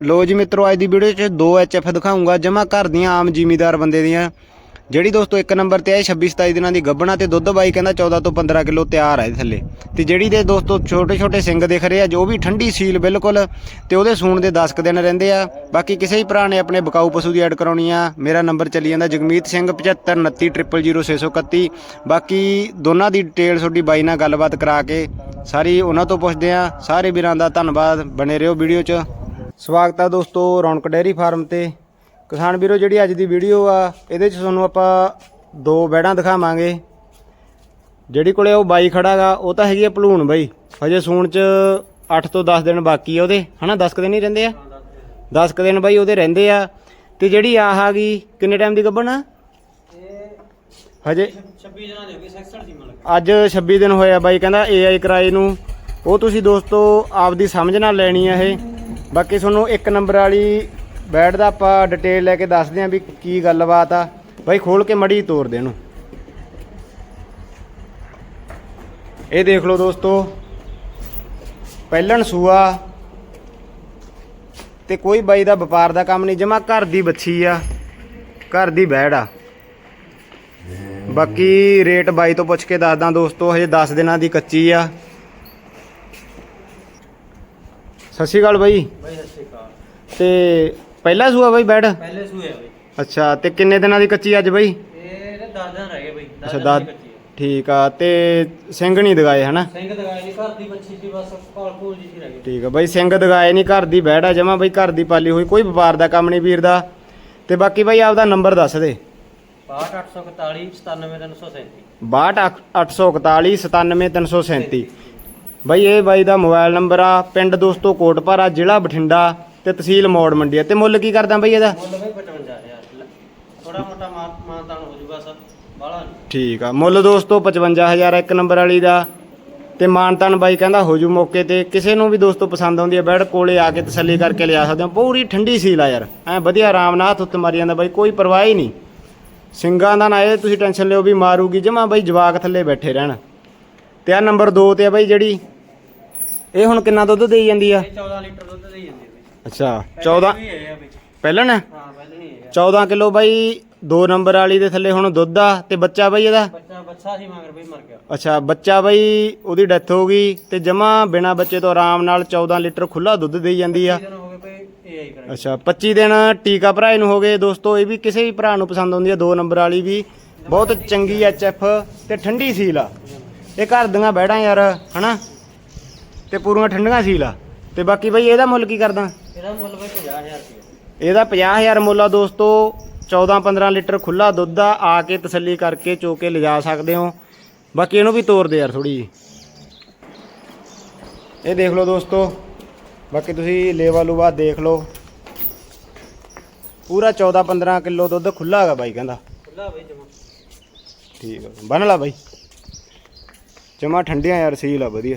ਲੋ ਜੀ ਮਿੱਤਰੋ, ਅੱਜ ਦੀ ਵੀਡੀਓ 'ਚ ਦੋ ਐਚਐਫ ਦਿਖਾਉਂਗਾ, ਜਮਾ ਘਰ ਦੀਆਂ ਆਮ ਜ਼ਿਮੀਦਾਰ ਬੰਦੇ ਦੀਆਂ। ਜਿਹੜੀ ਦੋਸਤੋ, ਇੱਕ ਨੰਬਰ ਤੇ ਆਏ 26 27 ਦਿਨਾਂ ਦੀ ਗੱਬਣਾ ਤੇ ਦੁੱਧ ਬਾਈ, ਕਹਿੰਦਾ 14 ਤੋਂ 15 ਕਿਲੋ ਤਿਆਰ ਹੈ ਇਹਦੇ ਥੱਲੇ। ਤੇ ਜਿਹੜੀ ਦੇ ਦੋਸਤੋ ਛੋਟੇ ਛੋਟੇ ਸਿੰਘ ਦਿਖ ਰਹੇ ਆ, ਜੋ ਵੀ ਠੰਡੀ ਸੀਲ ਬਿਲਕੁਲ, ਤੇ ਉਹਦੇ ਸੂਣ ਦੇ 10 ਕੁ ਦਿਨ ਰਹਿੰਦੇ ਆ। ਬਾਕੀ ਕਿਸੇ ਵੀ ਭਰਾ ਨੇ ਆਪਣੇ ਬਕਾਊ ਪਸ਼ੂ ਦੀ ਐਡ ਕਰਾਉਣੀ ਆ। ਮੇਰਾ ਨੰਬਰ ਚੱਲੀ ਜਾਂਦਾ ਜਗਮੀਤ ਸਿੰਘ 7529000631 ਬਾਕੀ ਦੋਨਾਂ ਦੀ ਡਿਟੇਲ ਤੁਹਾਡੀ ਬਾਈ ਨਾਲ ਗੱਲਬਾਤ ਕਰਾ ਕੇ ਸਾਰੀ ਉਹਨਾਂ ਤੋਂ ਪੁੱਛਦੇ ਆ। ਸਾਰੇ ਵੀਰਾਂ ਦਾ ਧੰਨਵਾਦ, ਬਣੇ ਰਹੋ ਵੀਡੀਓ 'ਚ। ਸਵਾਗਤ ਹੈ ਦੋਸਤੋ ਰੌਣਕ ਡੈਰੀ ਫਾਰਮ ਤੇ। ਕਿਸਾਨ ਵੀਰੋ ਜਿਹੜੀ ਅੱਜ ਦੀ ਵੀਡੀਓ ਆ ਇਹਦੇ 'ਚ ਤੁਹਾਨੂੰ ਆਪਾਂ ਦੋ ਬੈੜਾਂ ਦਿਖਾਵਾਂਗੇ। ਜਿਹੜੀ ਕੋਲੇ ਉਹ ਬਾਈ ਖੜਾਗਾ ਉਹ ਤਾਂ ਹੈਗੀ ਆ ਭਲੂਣ ਬਾਈ। ਹਜੇ ਸੂਣ 'ਚ 8 ਤੋਂ 10 ਦਿਨ ਬਾਕੀ ਆ ਉਹਦੇ। ਹਨਾ 10 ਕੁ ਦਿਨ ਹੀ ਰਹਿੰਦੇ ਆ? 10 ਕੁ ਦਿਨ ਬਾਈ ਉਹਦੇ ਰਹਿੰਦੇ ਆ। ਤੇ ਜਿਹੜੀ ਆਹ ਆ ਗਈ ਕਿੰਨੇ ਟਾਈਮ ਦੀ ਗੱਭਣ ਆ? ਹਜੇ 26 ਜਣਾ ਦੇ ਹੋ ਗਏ 66 ਸੀ ਮਤਲਬ। ਅੱਜ 26 ਦਿਨ ਹੋਇਆ ਬਾਈ ਕਹਿੰਦਾ AI ਕਿਰਾਏ ਨੂੰ। ਉਹ ਤੁਸੀਂ ਦੋਸਤੋ ਆਪਦੀ ਸਮਝ ਨਾਲ ਲੈਣੀ ਆ ਇਹ। ਬਾਕੀ ਤੁਹਾਨੂੰ ਇੱਕ ਨੰਬਰ ਵਾਲੀ ਬੈਡ ਦਾ ਆਪਾਂ ਡਿਟੇਲ ਲੈ ਕੇ ਦੱਸਦੇ ਆਂ ਵੀ ਕੀ ਗੱਲਬਾਤ ਆ। ਬਾਈ ਖੋਲ ਕੇ ਮੜੀ ਤੋੜ ਦੇ ਇਹਨੂੰ। ਇਹ ਦੇਖ ਲਓ ਦੋਸਤੋ, ਪਹਿਲਣ ਸੂਆ ਤੇ ਕੋਈ ਬਾਈ ਦਾ ਵਪਾਰ ਦਾ ਕੰਮ ਨਹੀਂ, ਜਮਾ ਘਰ ਦੀ ਬੱਚੀ ਆ, ਘਰ ਦੀ ਬੈੜ ਆ। ਬਾਕੀ ਰੇਟ ਬਾਈ ਤੋਂ ਪੁੱਛ ਕੇ ਦੱਸਦਾ ਦੋਸਤੋ, ਹਜੇ 10 ਦਿਨਾਂ ਦੀ ਕੱਚੀ ਆ। ਸਤਿ ਸ਼੍ਰੀ ਅਕਾਲ ਬਾਈ। ਬਾਈ ਸਤਿ ਸ਼੍ਰੀ ਅਕਾਲ। ਤੇ ਪਹਿਲਾ ਸੂਆ ਬਾਈ ਬੈਡ? ਪਹਿਲੇ ਸੂਏ ਆ ਬਾਈ। ਅੱਛਾ ਤੇ ਕਿੰਨੇ ਦਿਨਾਂ ਦੀ ਕੱਚੀ ਅੱਜ ਬਾਈ? ਇਹ 10 ਦਿਨ ਰਹਿ ਗਏ ਬਾਈ ਅੱਛਾ ਦਾ ਠੀਕ ਆ ਤੇ ਸਿੰਘ ਨਹੀਂ ਦਗਾਏ ਹਨਾ? ਸਿੰਘ ਦਗਾਈ ਨਹੀਂ ਘਰ ਦੀ ਬੱਚੀ ਸੀ ਬਸ ਕਾਲ ਕੋਲ ਜੀ ਸੀ ਰਹਿ ਗਈ। ਠੀਕ ਆ ਬਾਈ ਸਿੰਘ ਦਗਾਏ ਨਹੀਂ ਘਰ ਦੀ ਬੈੜ ਆ ਜਮਾ ਬਾਈ ਘਰ ਦੀ ਪਾਲੀ ਹੋਈ ਕੋਈ ਵਪਾਰ ਦਾ ਕੰਮ ਨਹੀਂ ਵੀਰ ਦਾ। ਤੇ ਬਾਕੀ ਬਾਈ ਆਪਦਾ ਨੰਬਰ ਦੱਸ ਦੇ। 6841 97337 62841 97337 ਬਾਈ ਇਹ ਬਾਈ ਦਾ ਮੋਬਾਈਲ ਨੰਬਰ ਆ ਪਿੰਡ ਦੋਸਤੋ ਕੋਟਪਾਰਾ ਜ਼ਿਲ੍ਹਾ ਬਠਿੰਡਾ ਤੇ ਤਹਿਸੀਲ ਮੌੜ ਮੰਡੀ ਆ। ਤੇ ਮੁੱਲ ਕੀ ਕਰਦਾ ਬਾਈ ਇਹਦਾ? ਮੁੱਲ ਬਾਈ 55000 ਥੋੜਾ ਮੋਟਾ ਮਾਨ- ਮਾਨਤਾਨ ਹੋ ਜਾਊਗਾ ਸਰ ਬਾਲਾ ਨਹੀਂ। ਠੀਕ ਆ ਮੁੱਲ ਦੋਸਤੋ 55000 ਇੱਕ ਨੰਬਰ ਵਾਲੀ ਦਾ। ਤੇ ਮਾਨਤਨ ਬਾਈ ਕਹਿੰਦਾ ਹੋ ਜੂ ਮੌਕੇ ਤੇ। ਕਿਸੇ ਨੂੰ ਵੀ ਦੋਸਤੋ ਪਸੰਦ ਆਉਂਦੀ ਹੈ ਬੈਡ ਕੋਲੇ ਆ ਕੇ ਤਸੱਲੀ ਕਰਕੇ ਲਿਆ ਸਕਦੇ ਹੋ। ਪੂਰੀ ਠੰਡੀ ਸੀਲ ਆ ਯਾਰ ਐ ਵਧੀਆ ਆਰਾਮ ਨਾਲ ਹੱਥ ਉੱਤੇ ਮਾਰੀ ਜਾਂਦਾ ਬਾਈ ਕੋਈ ਪਰਵਾਹ ਹੀ ਨਹੀਂ। ਸਿੰਗਾਂ ਦਾ ਨਾ ਇਹ ਤੁਸੀਂ ਟੈਨਸ਼ਨ ਲਿਓ ਵੀ ਮਾਰੂਗੀ ਜਮਾ ਬਾਈ ਜਵਾਕ ਥੱਲੇ ਬੈਠੇ ਰਹਿਣ। ਤੇ ਆ ਨੰਬਰ 2 ਤੇ ਆ ਬਾਈ ਜਿਹੜੀ। ਇਹ ਹੁਣ ਕਿੰਨਾ ਦੁੱਧ ਦੇਈ ਜਾਂਦੀ ਆ? ਇਹ 14 ਲੀਟਰ ਦੁੱਧ ਦੇ ਜਾਂਦੀ ਹੈ ਬਾਈ। ਅੱਛਾ 14 ਵੀ ਹੈ ਬਾਈ। ਪਹਿਲਾਂ ਨਾ? ਹਾਂ ਪਹਿਲੇ ਨਹੀਂ ਹੈ 14 ਕਿਲੋ ਬਾਈ 2 ਨੰਬਰ ਵਾਲੀ ਦੇ ਥੱਲੇ ਹੁਣ ਦੁੱਧ ਆ ਤੇ ਬੱਚਾ ਬਾਈ ਇਹਦਾ? ਬੱਚਾ ਬੱਚਾ ਸੀ ਮਗਰ ਬਾਈ ਮਰ ਗਿਆ। ਅੱਛਾ ਬੱਚਾ ਬਈ ਉਹਦੀ ਡੈਥ ਹੋ ਗਈ ਤੇ ਜਮਾ ਬਿਨਾ ਬੱਚੇ ਤੋਂ ਆਰਾਮ ਨਾਲ 14 ਲੀਟਰ ਖੁੱਲਾ ਦੁੱਧ ਦੇਈ ਜਾਂਦੀ ਆ। ਦਿਨ ਹੋ ਗਏ ਬਾਈ ਇਹ ਆਈ ਕਰਾਂਗੇ ਅੱਛਾ 25 ਦਿਨ ਟੀਕਾ ਭਰਾਏ ਨੂੰ ਹੋ ਗਏ। ਦੋਸਤੋ ਇਹ ਵੀ ਕਿਸੇ ਵੀ ਭਰਾ ਨੂੰ ਪਸੰਦ ਆਉਂਦੀ ਆ ਦੋ ਨੰਬਰ ਵਾਲੀ ਵੀ। ਬਹੁਤ ਚੰਗੀ ਐਚਐਫ ਤੇ ਠੰਡੀ ਸੀਲ ਆ। ਇਹ ਘਰ ਦੀਆਂ ਬੈੜਾਂ ਯਾਰ ਹਨਾ? ਤੇ ਪੂਰੀਆਂ ਠੰਡੀਆਂ ਸੀਲ ਆ। ਤੇ ਬਾਕੀ ਬਈ ਇਹਦਾ ਮੁੱਲ ਕੀ ਕਰਦਾ? ਇਹਦਾ ਮੁੱਲ ਬਾਈ 50000 ਰੁਪਏ ਇਹਦਾ 50000 ਮੁੱਲ ਆ ਦੋਸਤੋ 14-15 ਲੀਟਰ ਖੁੱਲਾ ਦੁੱਧ ਆ ਆ ਕੇ ਤਸੱਲੀ ਕਰਕੇ ਚੋ ਕੇ ਲਿਜਾ ਸਕਦੇ ਹੋ। ਬਾਕੀ ਇਹਨੂੰ ਵੀ ਤੋੜ ਦੇ ਯਾਰ ਥੋੜੀ ਜੀ ਇਹ ਦੇਖ ਲਓ ਦੋਸਤੋ ਬਾਕੀ ਤੁਸੀਂ ਲੇਵਾ ਲੂਵਾ ਦੇਖ ਲਓ। ਪੂਰਾ 14-15 ਕਿਲੋ ਦੁੱਧ ਖੁੱਲਾ ਹੈਗਾ ਬਾਈ ਕਹਿੰਦਾ। ਖੁੱਲਾ ਬਾਈ ਜਮਾ। ਠੀਕ ਆ ਬੰਨ ਲਾ ਬਾਈ। ਜਮਾ ਠੰਡੀਆਂ ਯਾਰ ਸੀਲ ਆ ਵਧੀਆ।